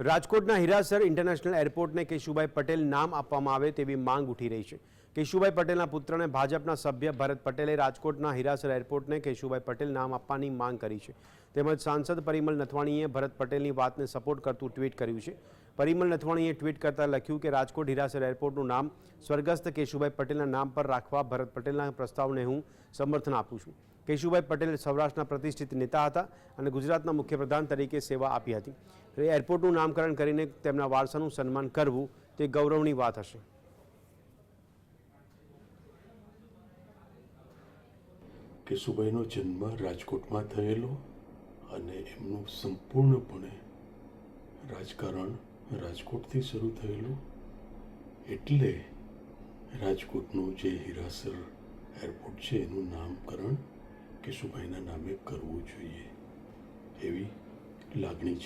રાજકોટના હિરાસર ઇન્ટરનેશનલ એરપોર્ટને કેશુભાઈ પટેલ નામ આપવામાં આવે તેવી માંગ ઉઠી રહી છે. કેશુભાઈ પટેલના પુત્રને ભાજપના સભ્ય ભરત પટેલે રાજકોટના હિરાસર એરપોર્ટને કેશુભાઈ પટેલ નામ આપવાની માંગ કરી છે. તેમજ સાંસદ પરિમલ નથવાણીએ ભરત પટેલની વાતને સપોર્ટ કરતું ટ્વીટ કર્યું છે. પરિમલ નથવાણીએ ટ્વીટ કરતાં લખ્યું કે, રાજકોટ હિરાસર એરપોર્ટનું નામ સ્વર્ગસ્થ કેશુભાઈ પટેલના નામ પર રાખવા ભરત પટેલના પ્રસ્તાવને હું સમર્થન આપું છું. કેશુભાઈ પટેલ સૌરાષ્ટ્રના પ્રતિષ્ઠિત નેતા હતા અને ગુજરાતના મુખ્યપ્રધાન તરીકે સેવા આપી હતી. એરપોર્ટનું નામકરણ કરીને તેમના વારસાનું સન્માન કરવું તે ગૌરવની વાત હશે. કેશુભાઈનો જન્મ રાજકોટમાં થયેલો અને એમનું સંપૂર્ણપણે રાજકારણ રાજકોટથી શરૂ થયેલું એટલે રાજકોટનું જે હિરાસર એરપોર્ટ છે એનું નામકરણ કેશુભાઈના નામે કરવું જોઈએ એવી લાગણી છે.